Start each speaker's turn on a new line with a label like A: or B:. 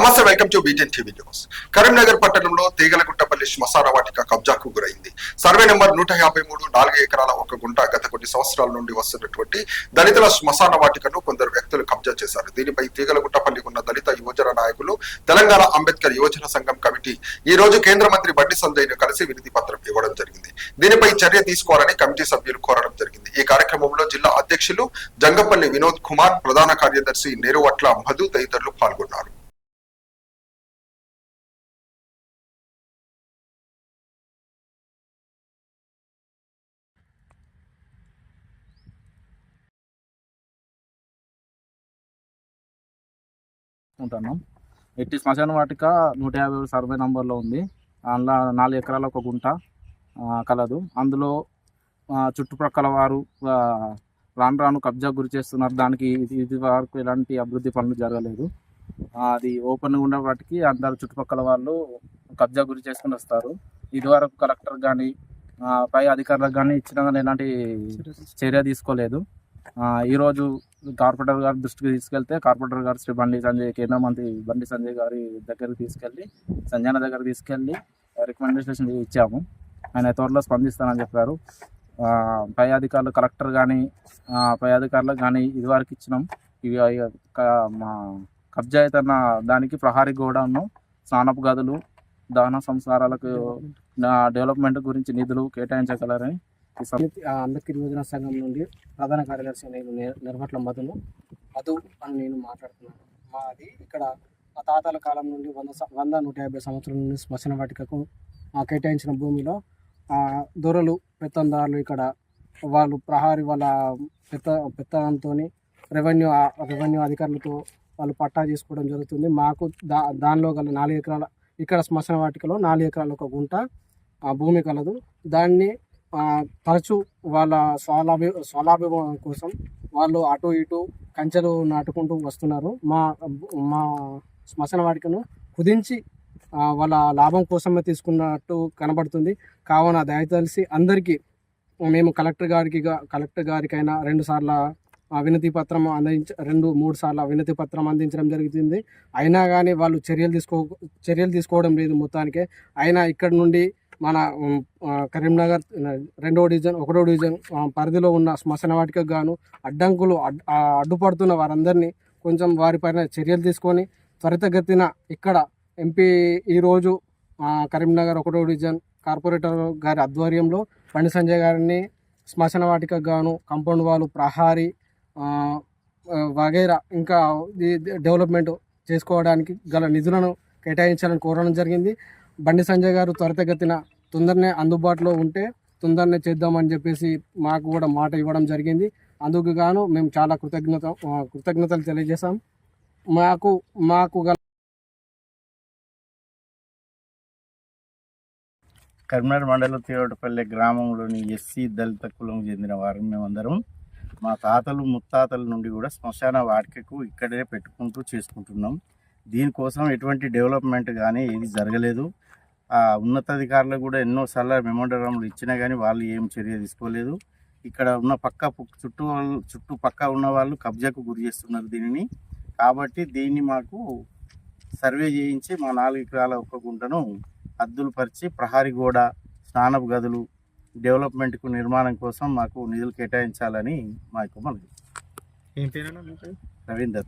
A: నమస్తే welcome to బీటెన్ TV news. Karimnagar పట్టణంలో తీగలగుట్టపల్లి శ్మశాన వాటిక కబ్జాకు గురైంది. సర్వే నెంబర్ నూట యాభై మూడు నాలుగు ఎకరాల ఒక గుంట గత కొన్ని సంవత్సరాల నుండి వస్తున్నటువంటి దళితుల శ్మశాన వాటికను కొందరు వ్యక్తులు కబ్జా చేశారు. దీనిపై తీగలగుట్టపల్లి ఉన్న దళిత యువజన నాయకులు తెలంగాణ అంబేద్కర్ యువజన సంఘం కమిటీ ఈ రోజు కేంద్ర మంత్రి బండి సంజయ్ను కలిసి వినతి పత్రం ఇవ్వడం జరిగింది. దీనిపై చర్య తీసుకోవాలని కమిటీ సభ్యులు కోరడం జరిగింది. ఈ కార్యక్రమంలో జిల్లా అధ్యక్షులు జంగపల్లి వినోద్ కుమార్ ప్రధాన కార్యదర్శి నేరువట్ల మధు తదితరులు పాల్గొన్నారు.
B: ఉంటున్నాం ఎట్టి శ్మశాన వాటిక నూట యాభై సర్వే నంబర్లో ఉంది. అందులో నాలుగు ఎకరాల ఒక గుంట కలదు. అందులో చుట్టుప్రక్కల వారు రాను రాను కబ్జా గురి చేస్తున్నారు. దానికి ఇది వరకు ఎలాంటి అభివృద్ధి పనులు జరగలేదు. అది ఓపెన్గా ఉన్న వాటికి అందరు చుట్టుపక్కల వాళ్ళు కబ్జా గురి చేసుకుని వస్తారు. ఇదివరకు కలెక్టర్ కానీ పై అధికారులకు కానీ ఇచ్చినా ఎలాంటి చర్య తీసుకోలేదు. ఈరోజు కార్పొరేటర్ గారి దృష్టికి తీసుకెళ్తే కార్పొరేటర్ గారు శ్రీ బండి సంజయ్ కేంద్ర మంత్రి బండి సంజయ్ గారి దగ్గరికి తీసుకెళ్ళి సంజయన దగ్గర తీసుకెళ్ళి రికమెండేషన్ ఇచ్చాము. ఆయన త్వరలో స్పందిస్తానని చెప్పారు. పై అధికారులు కలెక్టర్ కానీ పై అధికారులకు కానీ ఇదివరకు ఇచ్చినాం. ఇవి మా కబ్జా అవుతున్న దానికి ప్రహారీ గోడౌన్ స్నానపు గదులు దహన సంస్కారాలకు డెవలప్మెంట్ గురించి నిధులు కేటాయించగలరని
C: అంబేద్కర్ యువజన సంఘం నుండి ప్రధాన కార్యదర్శి నేను నే- నిర్మట్ల మధును. మధు అని నేను మాట్లాడుతున్నాను. మాది ఇక్కడ మా తాతల కాలం నుండి వంద వంద నూట యాభై సంవత్సరాల నుండి శ్మశాన వాటికకు కేటాయించిన భూమిలో దొరలు పెత్తందారులు ఇక్కడ వాళ్ళు ప్రహారి వాళ్ళ పెత్త పెత్తనంతో రెవెన్యూ రెవెన్యూ అధికారులతో వాళ్ళు పట్టా చేసుకోవడం జరుగుతుంది. మాకు దా దానిలో గల నాలుగు ఎకరాల ఇక్కడ శ్మశాన వాటికలో నాలుగు ఎకరాల ఒక గుంట భూమి కలదు. దాన్ని తరచూ వాళ్ళ స్వాలాభి స్వలాభిమానం కోసం వాళ్ళు అటు ఇటు కంచెలు నాటుకుంటూ వస్తున్నారు. మా మా శ్మశాన వాటికను కుదించి వాళ్ళ లాభం కోసమే తీసుకున్నట్టు కనబడుతుంది. కావున దయతలిసి అందరికీ మేము కలెక్టర్ గారికి కలెక్టర్ గారికైనా రెండు సార్ల వినతి పత్రం అందించ రెండు మూడు సార్ల వినతి పత్రం అందించడం జరుగుతుంది. అయినా కానీ వాళ్ళు చర్యలు తీసుకో చర్యలు తీసుకోవడం లేదు మొత్తానికే. అయినా ఇక్కడ నుండి మన కరీంనగర్ రెండో డివిజన్ ఒకటో డివిజన్ పరిధిలో ఉన్న శ్మశాన వాటికకు గాను అడ్డంకులు అడ్డుపడుతున్న వారందరినీ కొంచెం వారిపైన చర్యలు తీసుకొని త్వరితగతిన ఇక్కడ ఎంపీ ఈరోజు కరీంనగర్ ఒకటో డివిజన్ కార్పొరేటర్ గారి ఆధ్వర్యంలో బండి సంజయ్ గారిని శ్మశాన వాటికకు గాను కంపౌండ్ వాళ్ళు ప్రహారీ వగైరా ఇంకా డెవలప్మెంట్ చేసుకోవడానికి గల నిధులను కేటాయించాలని కోరడం జరిగింది. బండి సంజయ్ గారు త్వరితగతిన తొందరనే అందుబాటులో ఉంటే తొందరనే చేద్దామని చెప్పేసి మాకు కూడా మాట ఇవ్వడం జరిగింది. అందుకు గాను మేము చాలా కృతజ్ఞత కృతజ్ఞతలు తెలియజేశాం. మాకు మాకు గల
D: కరీంనగర్ మండలం తేవటపల్లి గ్రామంలోని ఎస్సీ దళిత కులం చెందిన వారు మేమందరం. మా తాతలు ముత్తాతల నుండి కూడా శ్మశాన వాటికకు ఇక్కడే పెట్టుకుంటూ చేసుకుంటున్నాం. దీనికోసం ఎటువంటి డెవలప్మెంట్ కానీ ఏది జరగలేదు. ఆ ఉన్నతాధికారులు కూడా ఎన్నోసార్లు మెమోండరంలు ఇచ్చినా కానీ వాళ్ళు ఏం చర్య తీసుకోలేదు. ఇక్కడ ఉన్న పక్క చుట్టూ వాళ్ళు- చుట్టూ పక్క ఉన్న వాళ్ళు కబ్జాకు గురి చేస్తున్నారు దీనిని. కాబట్టి దీన్ని మాకు సర్వే చేయించి మా నాలుగు ఎకరాల ఒక్క గుంటను హద్దులు పరిచి ప్రహారీ గోడ స్నానపు గదులు డెవలప్మెంట్కు నిర్మాణం కోసం మాకు నిధులు కేటాయించాలని మా యొక్క మనవి. రవీందర్.